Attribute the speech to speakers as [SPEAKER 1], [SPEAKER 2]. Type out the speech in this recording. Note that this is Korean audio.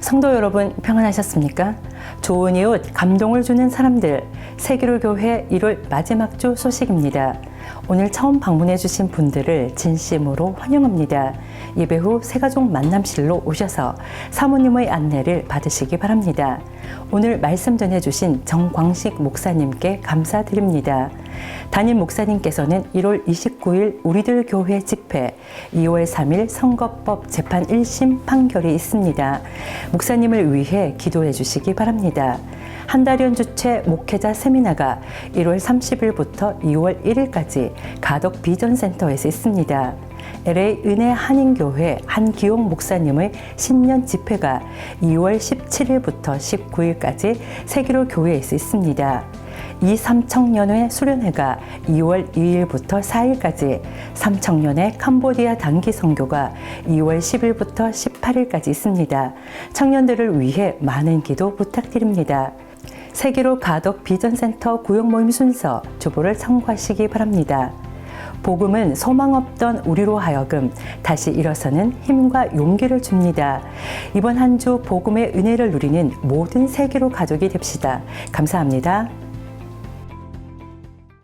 [SPEAKER 1] 성도 여러분 평안하셨습니까? 좋은 이웃, 감동을 주는 사람들, 세기로 교회 1월 마지막 주 소식입니다. 오늘 처음 방문해 주신 분들을 진심으로 환영합니다. 예배 후 새가족 만남실로 오셔서 사모님의 안내를 받으시기 바랍니다. 오늘 말씀 전해 주신 정광식 목사님께 감사드립니다. 담임 목사님께서는 1월 29일 우리들 교회 집회, 2월 3일 선거법 재판 1심 판결이 있습니다. 목사님을 위해 기도해 주시기 바랍니다. 한 달연 주최 목회자 세미나가 1월 30일부터 2월 1일까지 가덕 비전센터에서 있습니다. LA 은혜 한인교회 한기용 목사님의 신년 집회가 2월 17일부터 19일까지 세기로 교회에서 있습니다. 이 삼청년회 수련회가 2월 2일부터 4일까지, 삼청년회 캄보디아 단기 선교가 2월 10일부터 18일까지 있습니다. 청년들을 위해 많은 기도 부탁드립니다. 세계로 가덕 비전센터 구역 모임 순서 주보를 참고하시기 바랍니다. 복음은 소망 없던 우리로 하여금 다시 일어서는 힘과 용기를 줍니다. 이번 한 주 복음의 은혜를 누리는 모든 세계로 가족이 됩시다. 감사합니다.